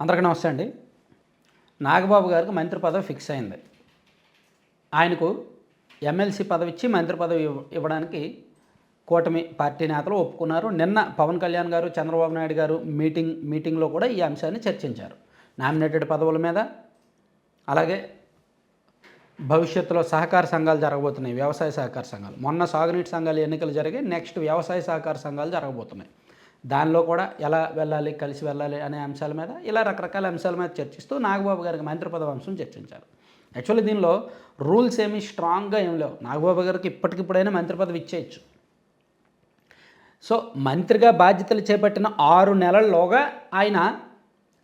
అందరికీ నమస్తే అండి. నాగబాబు గారికి మంత్రి పదవి ఫిక్స్ అయింది. ఆయనకు ఎమ్మెల్సీ పదవి ఇచ్చి మంత్రి పదవి ఇవ్వడానికి కూటమి పార్టీ నేతలు ఒప్పుకున్నారు. నిన్న పవన్ కళ్యాణ్ గారు చంద్రబాబు నాయుడు గారు మీటింగ్ మీటింగ్లో కూడా ఈ అంశాన్ని చర్చించారు. నామినేటెడ్ పదవుల మీద. అలాగే భవిష్యత్తులో సహకార సంఘాలు జరగబోతున్నాయి. వ్యవసాయ సహకార సంఘాలు. మొన్న సాగునీటి సంఘాలు ఎన్నికలు జరిగాయి. నెక్స్ట్ వ్యవసాయ సహకార సంఘాలు జరగబోతున్నాయి. దానిలో కూడా ఎలా వెళ్ళాలి కలిసి వెళ్ళాలి అనే అంశాల మీద ఇలా రకరకాల అంశాల మీద చర్చిస్తూ నాగబాబు గారికి మంత్రి వంశం చర్చించారు. యాక్చువల్లీ దీనిలో రూల్స్ ఏమి స్ట్రాంగ్గా ఏం లేవు. నాగబాబు గారికి ఇప్పటికిప్పుడైనా మంత్రి పదవి ఇచ్చేయచ్చు సో మంత్రిగా బాధ్యతలు చేపట్టిన ఆరు నెలల్లోగా ఆయన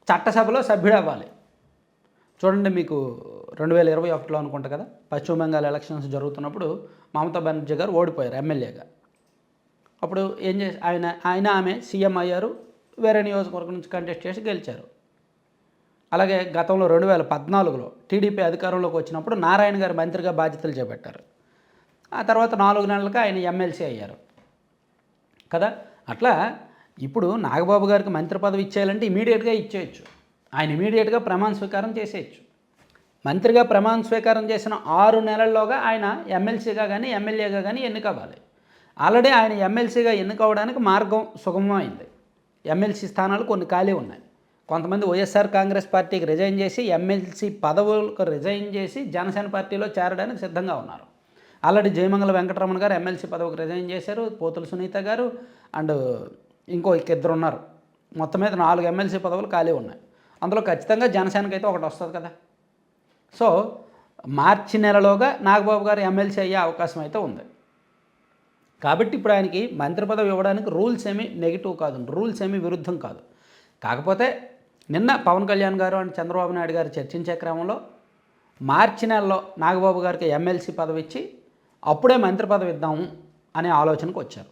చట్టసభలో సభ్యుడు అవ్వాలి చూడండి మీకు రెండు వేల ఇరవై ఒకటిలో అనుకుంటా కదా పశ్చిమ బెంగాల్ ఎలక్షన్స్ జరుగుతున్నప్పుడు మమతా బెనర్జీ గారు ఓడిపోయారు ఎమ్మెల్యేగా. అప్పుడు ఏం చేసి ఆయన ఆయన ఆమె సీఎం అయ్యారు వేరే నియోజకవర్గం నుంచి కంటెస్ట్ చేసి గెలిచారు. అలాగే గతంలో రెండు వేల పద్నాలుగులో టీడీపీ అధికారంలోకి వచ్చినప్పుడు నారాయణ గారు మంత్రిగా బాధ్యతలు చేపట్టారు. ఆ తర్వాత నాలుగు నెలలకు ఆయన ఎమ్మెల్సీ అయ్యారు. కదా? అట్లా ఇప్పుడు నాగబాబు గారికి మంత్రి పదవి ఇచ్చేయాలంటే ఇమీడియట్గా ఇచ్చేయచ్చు. ఆయన ఇమీడియట్గా ప్రమాణ స్వీకారం చేసేయచ్చు. మంత్రిగా ప్రమాణ స్వీకారం చేసిన ఆరు నెలల్లోగా ఆయన ఎమ్మెల్సీగా కానీ ఎమ్మెల్యేగా కానీ ఎన్నికవ్వాలి. ఆల్రెడీ ఆయన ఎమ్మెల్సీగా ఎన్నుకోవడానికి మార్గం సుగమమైంది. ఎమ్మెల్సీ స్థానాలు కొన్ని ఖాళీ ఉన్నాయి. కొంతమంది వైఎస్ఆర్ కాంగ్రెస్ పార్టీకి రిజైన్ చేసి ఎమ్మెల్సీ పదవులకు రిజైన్ చేసి జనసేన పార్టీలో చేరడానికి సిద్ధంగా ఉన్నారు. ఆల్రెడీ జయమంగళ వెంకటరమణ గారు ఎమ్మెల్సీ పదవికి రిజైన్ చేశారు. పోతుల సునీత గారు అండ్ ఇంకో ఇద్దరు ఉన్నారు. మొత్తం మీద నాలుగు ఎమ్మెల్సీ పదవులు ఖాళీ ఉన్నాయి. అందులో ఖచ్చితంగా జనసేనకి అయితే ఒకటి వస్తుంది కదా. సో మార్చి నెలలోగా నాగబాబు గారు ఎమ్మెల్సీ అయ్యే అవకాశం అయితే ఉంది. కాబట్టి ఇప్పుడు ఆయనకి మంత్రి పదవి ఇవ్వడానికి రూల్స్ ఏమీ నెగిటివ్ కాదు. రూల్స్ ఏమీ విరుద్ధం కాదు. కాకపోతే నిన్న పవన్ కళ్యాణ్ గారు అండ్ చంద్రబాబు నాయుడు గారు చర్చించే క్రమంలో మార్చి నెలలో నాగబాబు గారికి ఎమ్మెల్సీ పదవి ఇచ్చి అప్పుడే మంత్రి పదవి ఇద్దాము అనే ఆలోచనకు వచ్చారు.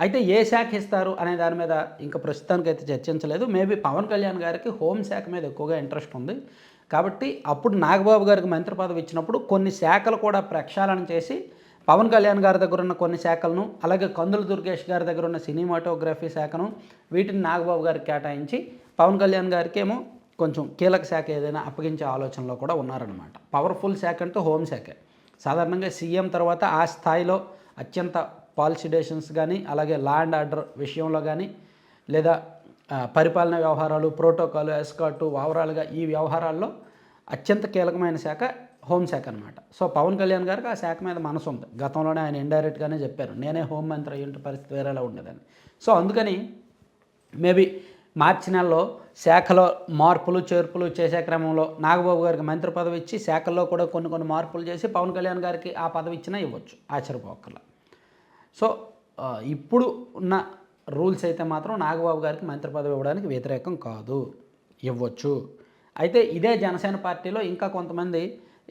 అయితే ఏ శాఖ ఇస్తారు అనే దాని మీద ఇంకా ప్రస్తుతానికి అయితే చర్చించలేదు. మేబీ పవన్ కళ్యాణ్ గారికి హోంశాఖ మీద ఎక్కువగా ఇంట్రెస్ట్ ఉంది. కాబట్టి అప్పుడు నాగబాబు గారికి మంత్రి పదవి ఇచ్చినప్పుడు కొన్ని శాఖలు కూడా ప్రక్షాళన చేసి పవన్ కళ్యాణ్ గారి దగ్గర ఉన్న కొన్ని శాఖలను అలాగే కందుల దుర్గేష్ గారి దగ్గర ఉన్న సినిమాటోగ్రఫీ శాఖను వీటిని నాగబాబు గారికి కేటాయించి పవన్ కళ్యాణ్ గారికి ఏమో కొంచెం కీలక శాఖ ఏదైనా అప్పగించే ఆలోచనలో కూడా ఉన్నారనమాట పవర్ఫుల్ శాఖ అంటే హోంశాఖే సాధారణంగా సీఎం తర్వాత ఆ స్థాయిలో అత్యంత పాలసీ కానీ అలాగే లా అండ్ ఆర్డర్ విషయంలో కానీ లేదా పరిపాలన వ్యవహారాలు ప్రోటోకాల్ ఎస్కాటు ఓవరాల్గా ఈ వ్యవహారాల్లో అత్యంత కీలకమైన శాఖ హోంశాఖ అనమాట సో పవన్ కళ్యాణ్ గారికి ఆ శాఖ మీద మనసు ఉంది. గతంలోనే ఆయన ఇండైరెక్ట్గానే చెప్పారు. నేనే హోం మంత్రి అయ్యుంటే పరిస్థితి వేరేలా ఉండేదని. సో అందుకని మేబీ మార్చి నెలలో శాఖలో మార్పులు చేర్పులు చేసే క్రమంలో నాగబాబు గారికి మంత్రి పదవి ఇచ్చి శాఖల్లో కూడా కొన్ని కొన్ని మార్పులు చేసి పవన్ కళ్యాణ్ గారికి ఆ పదవి ఇచ్చినా ఇవ్వచ్చు. ఆశ్చర్యపోకర్లా. సో ఇప్పుడు ఉన్న రూల్స్ అయితే మాత్రం నాగబాబు గారికి మంత్రి పదవి ఇవ్వడానికి వ్యతిరేకం కాదు. ఇవ్వచ్చు. అయితే ఇదే జనసేన పార్టీలో ఇంకా కొంతమంది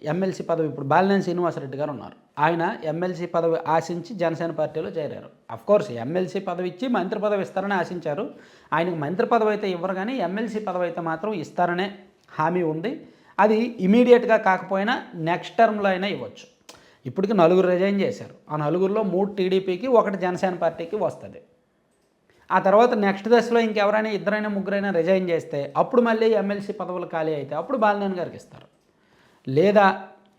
ఎమ్మెల్సీ పదవి ఇప్పుడు బాలినేని శ్రీనివాసరెడ్డి గారు ఉన్నారు. ఆయన ఎమ్మెల్సీ పదవి ఆశించి జనసేన పార్టీలో చేరారు. కోర్స్ ఎమ్మెల్సీ పదవి ఇచ్చి మంత్రి పదవి ఇస్తారని ఆశించారు. ఆయనకు మంత్రి పదవి అయితే ఇవ్వరు కానీ ఎమ్మెల్సీ పదవి అయితే మాత్రం ఇస్తారనే హామీ ఉంది. అది ఇమీడియట్గా కాకపోయినా నెక్స్ట్ టర్మ్లో అయినా ఇవ్వచ్చు. ఇప్పటికి నలుగురు రిజైన్ చేశారు. ఆ నలుగురిలో మూడు టీడీపీకి ఒకటి జనసేన పార్టీకి వస్తుంది. ఆ తర్వాత నెక్స్ట్ దశలో ఇంకెవరైనా ఇద్దరైనా ముగ్గురైనా రిజైన్ చేస్తే అప్పుడు మళ్ళీ ఎమ్మెల్సీ పదవులు ఖాళీ అయితే అప్పుడు బాలినేని గారికి ఇస్తారు. లేదా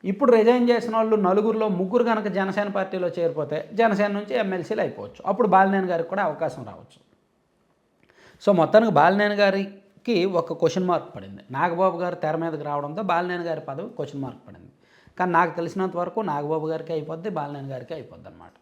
ఇప్పుడు రిజైన్ చేసిన వాళ్ళు నలుగురిలో ముగ్గురు కనుక జనసేన పార్టీలో చేరిపోతే జనసేన నుంచి ఎమ్మెల్సీలు అయిపోవచ్చు. అప్పుడు బాలినేని గారికి కూడా అవకాశం రావచ్చు. సో మొత్తానికి బాలినేని గారికి ఒక క్వశ్చన్ మార్క్ పడింది. నాగబాబు గారు తెర మీదకి రావడంతో బాలినేని గారి పదవి క్వశ్చన్ మార్క్ పడింది. కానీ నాకు తెలిసినంత వరకు నాగబాబు గారికి అయిపోద్ది బాలినేని గారికి అయిపోద్ది అనమాట